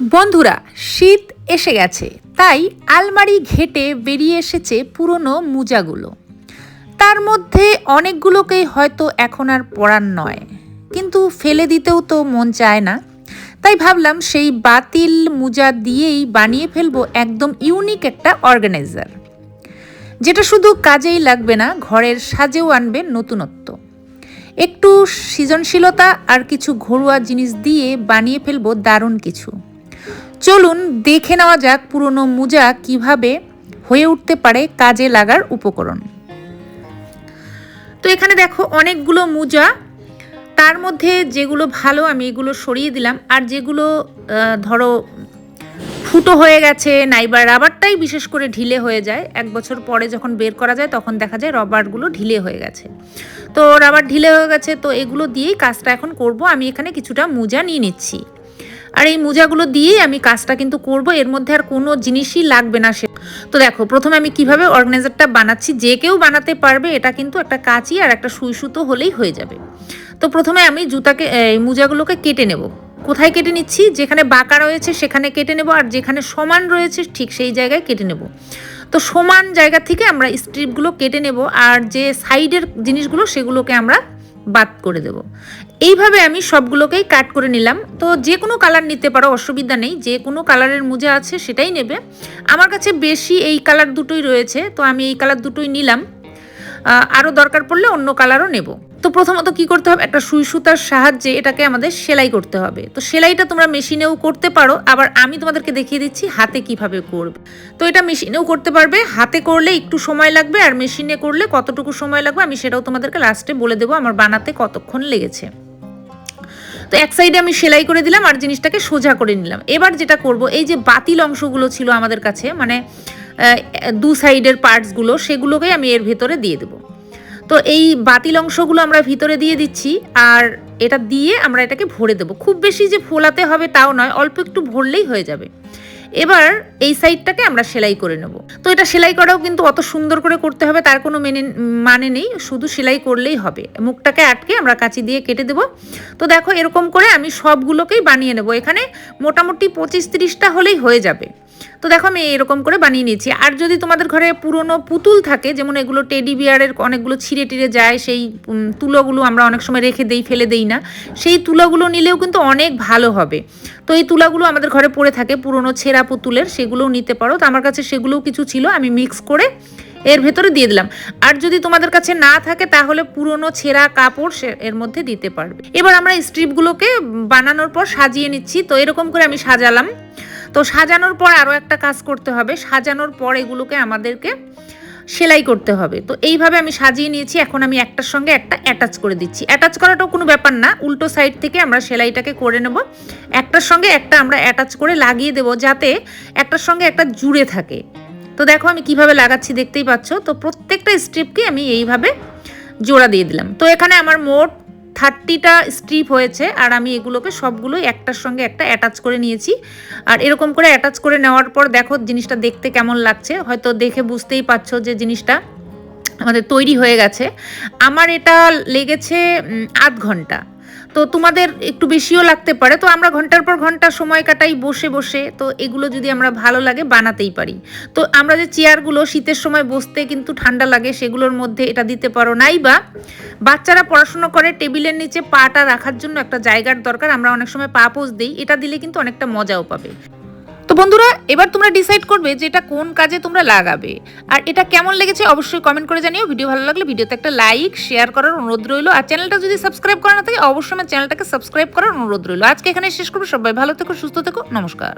বন্ধুরা, শীত এসে গেছে, তাই আলমারি ঘেটে বেরিয়ে এসেছে পুরনো মোজাগুলো। তার মধ্যে অনেকগুলোকেই হয়তো এখন আর পরার নয়, কিন্তু ফেলে দিতেও তো মন চায় না। তাই ভাবলাম সেই বাতিল মোজা দিয়েই বানিয়ে ফেলব একদম ইউনিক একটা অর্গানাইজার, যেটা শুধু কাজেই লাগবে না, ঘরের সাজেও আনবে নতুনত্ব। একটু সৃজনশীলতা আর কিছু ঘরোয়া জিনিস দিয়ে বানিয়ে ফেলব দারুণ কিছু। চলুন দেখে নেওয়া যাক পুরনো মোজা কীভাবে হয়ে উঠতে পারে কাজে লাগার উপকরণ। তো এখানে দেখো অনেকগুলো মোজা, তার মধ্যে যেগুলো ভালো আমি এগুলো সরিয়ে দিলাম। আর যেগুলো ধরো ফুটো হয়ে গেছে নাইবা রাবারটাই বিশেষ করে ঢিলে হয়ে যায়। এক বছর পরে যখন বের করা যায়, তখন দেখা যায় রবারগুলো ঢিলে হয়ে গেছে। তো রাবার ঢিলে হয়ে গেছে, তো এগুলো দিয়েই কাজটা এখন করব। আমি এখানে কিছুটা মোজা নিয়ে নিচ্ছি। আর এই মোজাগুলো দিয়েই আমি কাজটা কিন্তু করব। এর মধ্যে আর কোনো জিনিসই লাগবে না সে। তো দেখো, প্রথমে আমি কীভাবে অর্গানাইজারটা বানাচ্ছি, যে কেউ বানাতে পারবে, এটা কিন্তু একটা কাঁচি আর একটা সুই সুতো হলেই হয়ে যাবে। তো প্রথমে আমি জুতাকে, এই মোজাগুলোকে কেটে নেব। কোথায় কেটে নিচ্ছি? যেখানে বাঁকা রয়েছে সেখানে কেটে নেব, আর যেখানে সমান রয়েছে ঠিক সেই জায়গায় কেটে নেব। তো সমান জায়গা থেকে আমরা স্ট্রিপগুলো কেটে নেব, আর যে সাইডের জিনিসগুলো সেগুলোকে আমরা বাদ করে দেব। এইভাবে আমি সবগুলোকেই কাট করে নিলাম। তো যে কোনো কালার নিতে পারো, অসুবিধা নেই। যে কোনো কালারের মোজা আছে সেটাই নেবে। আমার কাছে বেশি এই কালার দুটোই রয়েছে, তো আমি এই কালার দুটোই নিলাম। আরও দরকার পড়লে অন্য কালারও নেব। তো প্রথমত কি করতে হবে? একটা সুই সুতার সাহায্যে এটাকে আমাদের সেলাই করতে হবে। তো সেলাইটা তোমরা মেশিনেও করতে পারো। আবার আমি তোমাদেরকে দেখিয়ে দিচ্ছি হাতে কীভাবে করবে। তো এটা মেশিনেও করতে পারবে। হাতে করলে একটু সময় লাগবে আর মেশিনে করলে কতটুকু সময় লাগবে আমি সেটাও তোমাদেরকে লাস্টে বলে দেবো। আমার বানাতে কতক্ষণ লেগেছে। তো এক সাইডে আমি সেলাই করে দিলাম আর জিনিসটাকে সোজা করে নিলাম। এবার যেটা করব, এই যে বাতিল অংশগুলো ছিল আমাদের কাছে মানে দু সাইডের পার্টসগুলো সেগুলোকেই আমি এর ভেতরে দিয়ে দেবো। তো এই বাতিল অংশগুলো আমরা ভিতরে দিয়ে দিচ্ছি আর এটা দিয়ে আমরা এটাকে ভরে দেবো। খুব বেশি যে ফোলাতে হবে তাও নয়, অল্প একটু ভরলেই হয়ে যাবে। এবার এই সাইডটাকে আমরা সেলাই করে নেব। তো এটা সেলাই করাও কিন্তু অত সুন্দর করে করতে হবে, তার কোনো মেনে মানে নেই, শুধু সেলাই করলেই হবে। মুখটাকে আটকে আমরা কাঁচি দিয়ে কেটে দেবো। তো দেখো এরকম করে আমি সবগুলোকেই বানিয়ে নেব। এখানে মোটামুটি পঁচিশ তিরিশটা হলেই হয়ে যাবে। তো দেখো আমি এরকম করে বানিয়ে নিয়েছি। আর যদি তোমাদের ঘরে পুরনো পুতুল থাকে, যেমন এগুলো টেডি বিয়ারের অনেকগুলো ছিঁড়ে টিড়ে যায়, সেই তুলোগুলো আমরা অনেক সময় রেখে দেই, ফেলে দেই না, সেই তুলোগুলো নিলেও কিন্তু অনেক ভালো হবে। তো এই তুলাগুলো আমাদের ঘরে পড়ে থাকে, পুরনো ছেঁড়া পুতুলের, সেগুলোও নিতে পারো। তো আমার কাছে সেগুলোও কিছু ছিল, আমি মিক্স করে এর ভেতরে দিয়ে দিলাম। আর যদি তোমাদের কাছে না থাকে, তাহলে পুরনো ছেঁড়া কাপড় সে, এর মধ্যে দিতে পারবে। এবার আমরা স্ট্রিপগুলোকে বানানোর পর সাজিয়ে নিচ্ছি। তো এরকম করে আমি সাজালাম। তো সাজানোর পর আরও একটা কাজ করতে হবে। সাজানোর পর এগুলোকে আমাদেরকে সেলাই করতে হবে। তো এইভাবে আমি সাজিয়ে নিয়েছি, এখন আমি একটার সঙ্গে একটা অ্যাটাচ করে দিচ্ছি। অ্যাটাচ করাটাও কোনো ব্যাপার না, উল্টো সাইড থেকে আমরা সেলাইটাকে করে নেব। একটার সঙ্গে একটা আমরা অ্যাটাচ করে লাগিয়ে দেব যাতে একটার সঙ্গে একটা জুড়ে থাকে। তো দেখো আমি কীভাবে লাগাচ্ছি দেখতেই পাচ্ছ? তো প্রত্যেকটা স্ট্রিপকে আমি এইভাবে জোড়া দিয়ে দিলাম। তো এখানে আমার মোট থার্টিটা স্ট্রিপ হয়েছে আর আমি এগুলোকে সবগুলোই একটার সঙ্গে একটা অ্যাটাচ করে নিয়েছি। আর এরকম করে অ্যাটাচ করে নেওয়ার পর দেখো জিনিসটা দেখতে কেমন লাগছে। হয়তো দেখে বুঝতেই পারছ যে জিনিসটা আমাদের তৈরি হয়ে গেছে। আমার এটা লেগেছে আধ ঘণ্টা। তো তোমাদের একটু বেশিও লাগতে পারে। তো আমরা ঘণ্টার পর ঘণ্টা সময় কাটাই বসে বসে। তো এগুলো যদি আমরা ভালো লাগে বানাতেই পারি। তো আমরা যে চেয়ারগুলো শীতের সময় বসতে কিন্তু ঠান্ডা লাগে, সেগুলোর মধ্যে এটা দিতে পারো। নাই বা বাচ্চারা পড়াশুনো করে, টেবিলের নিচে পাটা রাখার জন্য একটা জায়গার দরকার। আমরা অনেক সময় পা পোজ দিই, এটা দিলে কিন্তু অনেকটা মজাও পাবে। বন্ধুরা, এবার তোমরা ডিসাইড করবে যে এটা কোন কাজে তোমরা লাগাবে। আর এটা কেমন লেগেছে অবশ্যই কমেন্ট করে জানিও। ভিডিও ভালো লাগলে ভিডিওতে একটা লাইক শেয়ার করার অনুরোধ রইল। আর চ্যানেলটা যদি সাবস্ক্রাইব করা না থাকে, অবশ্যই আমার চ্যানেলটাকে সাবস্ক্রাইব করার অনুরোধ রইল। আজকে এখানে শেষ করব। সবাই ভালো থেকো, সুস্থ থেকো। নমস্কার।